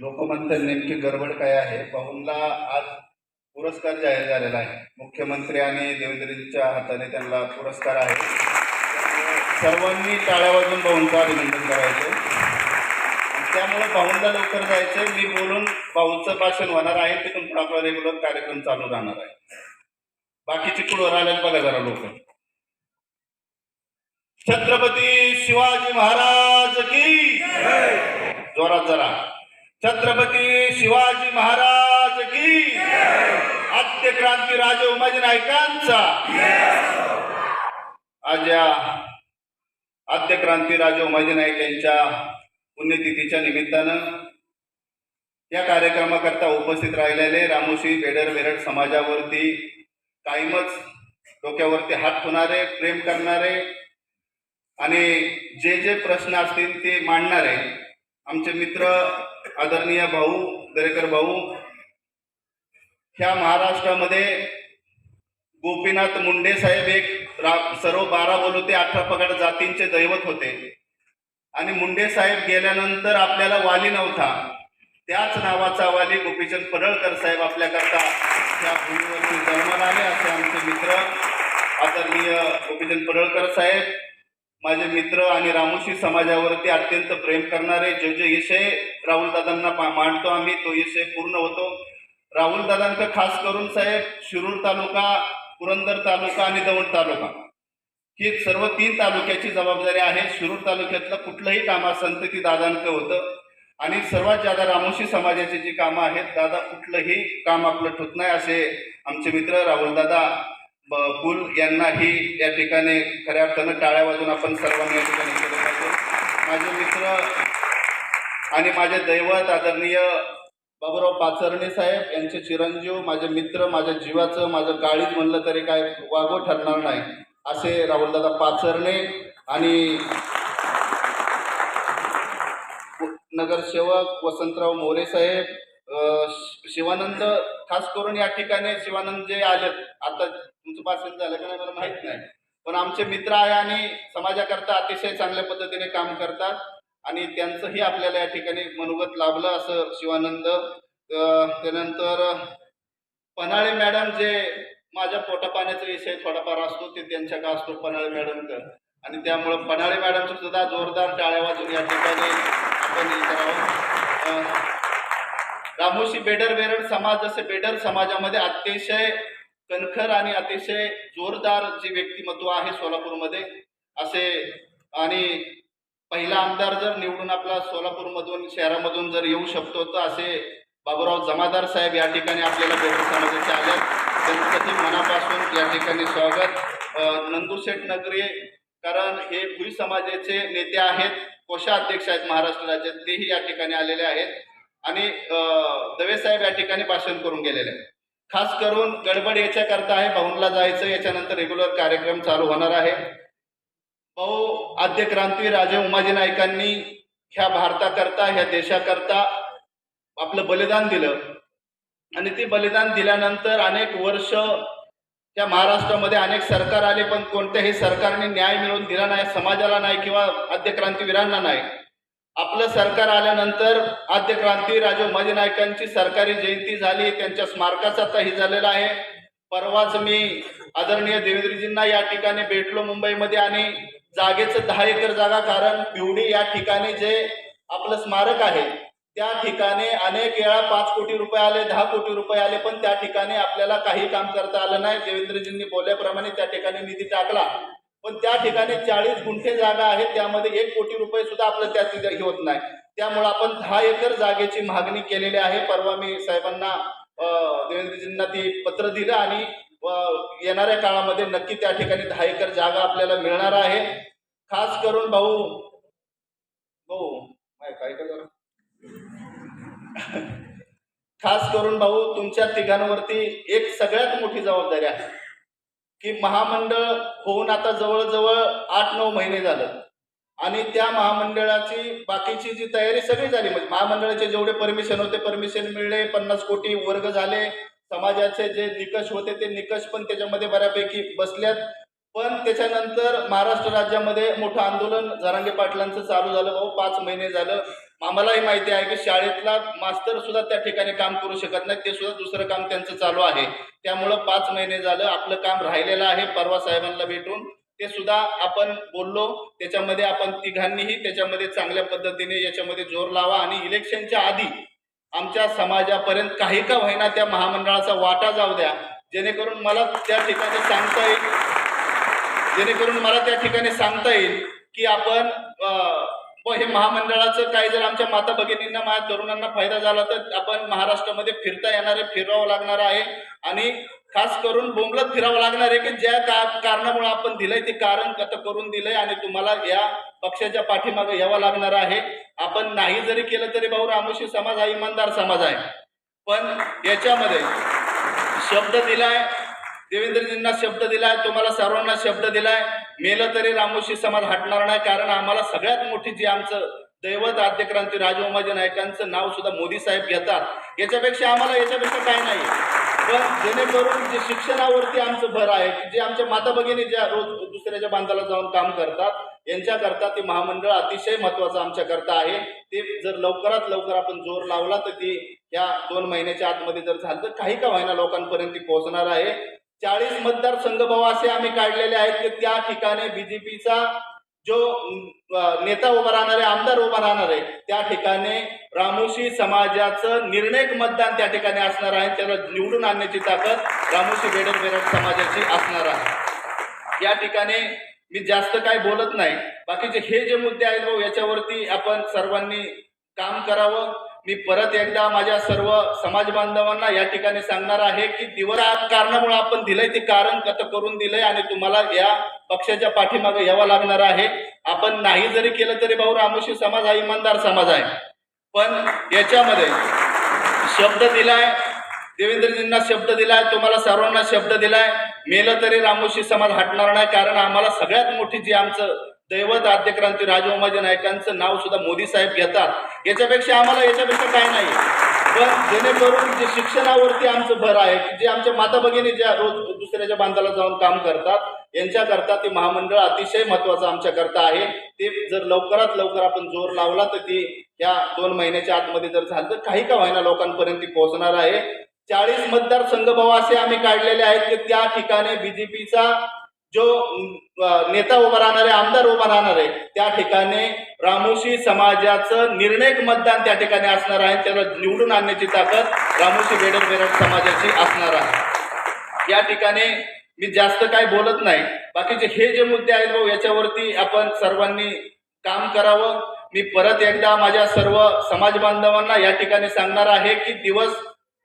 लोकमंथन नेमकी गडबड काय आहे? पाहुणला आज पुरस्कार जाहीर झालेला आहे. मुख्यमंत्री आणि देवेंद्रजींच्या हाताने त्यांना पुरस्कार आहे. सर्वांनी टाळ्या वाजून भाऊंचं अभिनंदन करायचं. त्यामुळे भाऊंला लवकर जायचं. मी बोलून भाऊंचं भाषण होणार आहे. तिथून पुढे आपला रेग्युलर कार्यक्रम चालू राहणार आहे. बाकीची पुढं राहिलेत बघा जरा लोक. छत्रपती शिवाजी महाराज की जोरात जरा. छत्रपती शिवाजी महाराज की आद्य क्रांती राजे उमाजी नायकांचा आज या आद्य क्रांती राजे उमाजी नाईक यांच्या पुण्यतिथीच्या निमित्तानं या कार्यक्रमाकरता उपस्थित राहिलेले रामोशी बेडर बेरड समाजावरती कायमच डोक्यावरती हात ठुणारे प्रेम करणारे आणि जे जे प्रश्न असतील ते मांडणारे आमचे मित्र आदरणीय भाऊ दरेकर भाऊ ह्या महाराष्ट्रामध्ये गोपीनाथ मुंडे साहेब एक रा सर्व बारा बोलवते अठरा पगड जातींचे दैवत होते. आणि मुंडे साहेब गेल्यानंतर आपल्याला वाली नव्हता. त्याच नावाचा वाली गोपीचंद पडळकर साहेब आपल्याकरता त्या भूमीवरती जन्माला आले असे आमचे मित्र आदरणीय गोपीचंद पडळकर साहेब. माझे मित्र आणि रामोशी समाजावरती अत्यंत प्रेम करणारे जे जे विषय राहुल दादांना मांडतो आम्ही तो विषय पूर्ण होतो. राहुलदादांक खास करून साहेब शिरूर तालुका पुरंदर तालुका आणि दौंड तालुका. ही सर्व तीन तालुक्याची जबाबदारी आहे. शिरूर तालुक्यातलं कुठलंही काम असेल तर ती दादांचं होतं. आणि सर्वात जादा रामोशी समाजाची जी कामं आहेत दादा कुठलंही काम आपलं ठोत नाही असे आमचे मित्र राहुल दादा कुल यांनाही या ठिकाणी खऱ्या अर्थानं टाळ्या वाजून आपण सर्वांनी या ठिकाणी केलं पाहिजे. माझे मित्र आणि माझे दैवत आदरणीय बाबूराव पाचरणे साहेब यांचे चिरंजीव माझे मित्र माझ्या जीवाचं माझं काळीज म्हणलं तरी काय वागो ठरणार नाही असे राहुलदादा पाचरणे आणि नगरसेवक वसंतराव मोरे साहेब शि- शिवानंद खास करून या ठिकाणी शिवानंद जे आलेत. आता तुमचं भाषण झालं का नाही मला माहीत नाही. पण आमचे मित्र आहे आणि समाजाकरता अतिशय चांगल्या पद्धतीने काम करतात. आणि त्यांचंही आपल्याला या ठिकाणी मनोगत लाभलं असं शिवानंद. त्यानंतर पन्हाळे मॅडम जे माझ्या पोटापाण्याचा विषय थोडाफार असतो ते त्यांच्या का असतो पन्हाळे मॅडमचं. आणि त्यामुळं पन्हाळे मॅडमचं सुद्धा जोरदार टाळ्या वाजून या ठिकाणी आपण हे करावं रामोशी बेडर बेरड समाज जसे बेडर समाजामध्ये अतिशय कणखर आणि अतिशय जोरदार जे व्यक्तिमत्व आहे सोलापूरमध्ये असे आणि पहिला आमदार जर निवडून आपला सोलापूरमधून शहरामधून जर येऊ शकतो तर असे बाबूराव जमादार साहेब या ठिकाणी आपल्याला बेडर समाजाचे आले. त्यांचं मनापासून या ठिकाणी स्वागत. नंदुशेठ नगरे नगरी कारण हे भुई समाजाचे नेते आहेत कोषाध्यक्ष आहेत महाराष्ट्र राज्यात तेही या ठिकाणी आलेले आहेत. आणि दवे साहेब या ठिकाणी भाषण करून गेलेले. आहे खास करून गडबड याच्याकरता आहे भाऊनला जायचं याच्यानंतर रेग्युलर कार्यक्रम चालू होणार आहे. भाऊ आद्य क्रांती राजे उमाजी नाईकांनी ह्या भारताकरता ह्या देशाकरता आपलं बलिदान दिलं. आणि ते बलिदान दिल्यानंतर अनेक वर्ष त्या महाराष्ट्रामध्ये अनेक सरकार आले पण कोणत्याही सरकारने न्याय मिळवून दिला नाही समाजाला नाही किंवा आद्य क्रांतीवीरांना नाही. आपलं सरकार आल्यानंतर आद्य क्रांती राजू उमाजी नायकांची सरकारी जयंती झाली त्यांच्या स्मारकाचा आताही झालेला आहे. परवाच मी आदरणीय देवेंद्रजींना या ठिकाणी भेटलो मुंबईमध्ये आणि जागेचं दहा एकर जागा कारण पिवडी या ठिकाणी जे आपलं स्मारक आहे त्या ठिकाणी अनेक वेळा पाच कोटी रुपये आले दहा कोटी रुपये आले पण त्या ठिकाणी आपल्याला काही काम करता आलं नाही. देवेंद्रजींनी बोलल्याप्रमाणे त्या ठिकाणी निधी टाकला. पण त्या ठिकाणी चाळीस गुंठे जागा आहे त्यामध्ये एक कोटी रुपये सुद्धा आपलं त्यात होत नाही. त्यामुळं आपण दहा एकर जागेची मागणी केलेली आहे. परवा मी साहेबांना देवेंद्रजींना ती पत्र दिलं आणि येणाऱ्या काळामध्ये नक्की त्या ठिकाणी दहा एकर जागा आपल्याला मिळणार आहे. खास करून भाऊ भाऊ काय खास करून भाऊ तुमच्या तिघांवरती एक सगळ्यात मोठी जबाबदारी आहे. की महामंडळ होऊन आता जवळजवळ आठ नऊ महिने झालं. आणि त्या महामंडळाची बाकीची जी तयारी सगळी झाली म्हणजे महामंडळाचे जेवढे परमिशन होते परमिशन मिळले पन्नास कोटी वर्ग झाले समाजाचे जे निकष होते ते निकष पण त्याच्यामध्ये बऱ्यापैकी बसल्यात. पण त्याच्यानंतर महाराष्ट्र राज्यामध्ये मोठं आंदोलन जरांगे पाटलांचं चालू झालं भाऊ पाच महिने झालं. आम्हालाही माहिती आहे की शाळेतला मास्तर सुद्धा त्या ठिकाणी काम करू शकत नाही ते सुद्धा दुसरं काम त्यांचं चालू आहे. त्यामुळं पाच महिने झालं आपलं काम राहिलेलं आहे परवा साहेबांना भेटून. ते सुद्धा आपण बोललो त्याच्यामध्ये आपण तिघांनीही त्याच्यामध्ये चांगल्या पद्धतीने याच्यामध्ये जोर लावा आणि इलेक्शनच्या आधी आमच्या समाजापर्यंत काही का होईना त्या महामंडळाचा वाटा जाऊ द्या. जेणेकरून मला त्या ठिकाणी सांगता येईल. जेणेकरून मला त्या ठिकाणी सांगता येईल की आपण व हे महामंडळाचं काही जर आमच्या माता भगिनींना माझ्या तरुणांना फायदा झाला तर आपण महाराष्ट्रामध्ये फिरता येणारे फिरावं लागणार आहे. आणि खास करून बोंबलत फिरावं लागणार आहे की ज्या का कारणामुळे आपण दिलंय ते कारण आता करून दिलंय आणि तुम्हाला या पक्षाच्या पाठीमागे यावं लागणार आहे. आपण नाही जरी केलं तरी भाऊ रामोशी समाज हा इमानदार समाज आहे. पण याच्यामध्ये शब्द दिलाय देवेंद्रजींना शब्द दिलाय तुम्हाला सर्वांना शब्द दिलाय. मेलं तरी रामोशी समाज हटणार नाही कारण आम्हाला सगळ्यात मोठी जी आमचं दैवत आद्यक्रांती राजउमाजी नायकांचं नाव सुद्धा मोदी साहेब घेतात. याच्यापेक्षा आम्हाला याच्यापेक्षा काही नाही. पण जेणेकरून जे शिक्षणावरती आमचं भर आहे की जे आमच्या माता भगिनी ज्या रोज दुसऱ्याच्या बांधाला जाऊन काम करतात यांच्याकरता ते महामंडळ अतिशय महत्वाचं आमच्याकरता आहे. ते जर लवकरात लवकर आपण जोर लावला तर ती या दोन महिन्याच्या आतमध्ये जर झालं तर काही का व्हायना लोकांपर्यंत ती पोहोचणार आहे. चाळीस मतदारसंघ भाऊ असे आम्ही काढलेले आहेत की त्या ठिकाणी बीजेपीचा जो नेता उभा राहणार आहे आमदार उभा राहणार आहे त्या ठिकाणी रामोशी समाजाचं निर्णयक मतदान त्या ठिकाणी असणार आहे. त्याला निवडून आणण्याची ताकद रामोशी बेडर बेरड समाजाची असणार आहे. या ठिकाणी मी जास्त काय बोलत नाही. बाकीचे हे जे मुद्दे आहेत भाऊ याच्यावरती आपण सर्वांनी काम करावं. मी परत एकदा माझ्या सर्व समाज बांधवांना या ठिकाणी सांगणार आहे की दिवस कारणामुळे आपण दिलंय ते कारण कत करून दिलंय आणि तुम्हाला या पक्षाच्या पाठीमागे यावं लागणार आहे. आपण नाही जरी केलं तरी भाऊ रामोशी समाज हा इमानदार समाज आहे. पण याच्यामध्ये शब्द दिलाय देवेंद्रजींना शब्द दिलाय तुम्हाला सर्वांना शब्द दिलाय. मेलं तरी रामोशी समाज हटणार नाही कारण आम्हाला सगळ्यात मोठी जी आमचं दैवत आद्यक्रांती राजउमाजी नायकांचं नाव सुद्धा मोदी साहेब घेतात. याच्यापेक्षा आम्हाला याच्यापेक्षा काही नाही. पण जेणेकरून जे शिक्षणावरती आमचं भर आहे की जे आमच्या माता भगिनी ज्या रोज दुसऱ्याच्या बांधाला जाऊन काम करतात यांच्याकरता ते महामंडळ अतिशय महत्वाचं आमच्याकरता आहे. ते जर लवकरात लवकर आपण जोर लावला तर ती या दोन महिन्याच्या आतमध्ये जर झालं तर काही का व्हायना लोकांपर्यंत ती पोहोचणार आहे. चाळीस मतदारसंघ संघभाव असे आम्ही काढलेले आहेत की त्या ठिकाणी बीजेपीचा जो नेता उभा राहणार आहे आमदार उभा राहणार आहे त्या ठिकाणी रामोशी समाजाचं निर्णायक मतदान त्या ठिकाणी असणार आहे. त्याला निवडून आणण्याची ताकद रामोशी बेडर बेरड समाजाची असणार आहे. या ठिकाणी मी जास्त काय बोलत नाही. बाकीचे हे जे मुद्दे आहेत भाऊ याच्यावरती आपण सर्वांनी काम करावं. मी परत एकदा माझ्या सर्व समाज बांधवांना या ठिकाणी सांगणार आहे की दिवस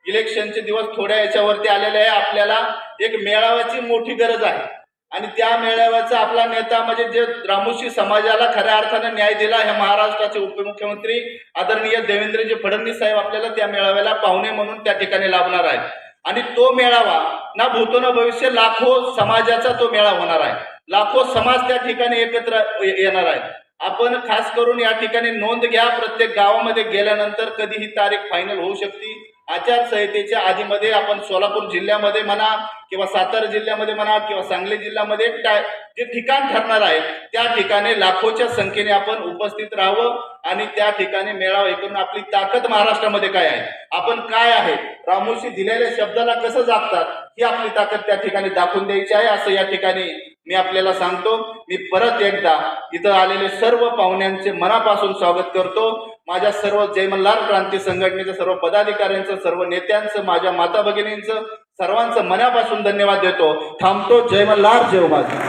इलेक्शनचे दिवस थोड्या याच्यावरती आलेले आहे. आपल्याला एक मेळाव्याची मोठी गरज आहे. आणि त्या मेळाव्याचा आपला नेता म्हणजे जे रामोशी समाजाला खऱ्या अर्थाने न्याय दिला हे महाराष्ट्राचे उपमुख्यमंत्री आदरणीय देवेंद्रजी फडणवीस साहेब आपल्याला त्या मेळाव्याला पाहुणे म्हणून त्या ठिकाणी लाभणार आहेत. आणि तो मेळावा ना भूतो ना भविष्य लाखो समाजाचा तो मेळा होणार आहे. लाखो समाज त्या ठिकाणी एकत्र येणार आहेत आपण खास करून या ठिकाणी नोंद घ्या प्रत्येक गावामध्ये गेल्यानंतर कधी ही तारीख फायनल होऊ शकते. आचारसंहितेच्या आधीमध्ये आपण सोलापूर जिल्ह्यामध्ये म्हणा किंवा सातारा जिल्ह्यामध्ये म्हणा किंवा सांगली जिल्ह्यामध्ये टा- जे ठिकाण ठरणार आहे त्या ठिकाणी लाखोच्या संख्येने आपण उपस्थित राहावं आणि त्या ठिकाणी मेळावा हे करून आपली ताकद महाराष्ट्रामध्ये काय आहे? आपण काय आहे? रामोशी दिलेल्या शब्दाला कसं जागतात? ही आपली ताकद त्या ठिकाणी दाखवून द्यायची आहे असं या ठिकाणी मी आपल्याला सांगतो. मी परत एकदा इथं आलेले सर्व पाहुण्यांचे मनापासून स्वागत करतो. माझ्या सर्व जयमल्हार क्रांती संघटनेच्या सर्व पदाधिकाऱ्यांचं सर्व नेत्यांचं माझ्या माता भगिनींचं सर्वांचं मनापासून धन्यवाद देतो. थांबतो जयमल्हार जय माझा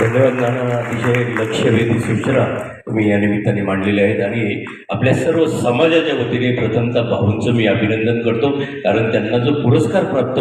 धन्यवाद नाना. अतिशय लक्षवेधी सूचना तुम्ही या निमित्ताने मांडलेल्या आहेत आणि आपल्या सर्व समाजाच्या वतीने प्रथमता भाऊंचं मी अभिनंदन करतो कारण त्यांना जो पुरस्कार प्राप्त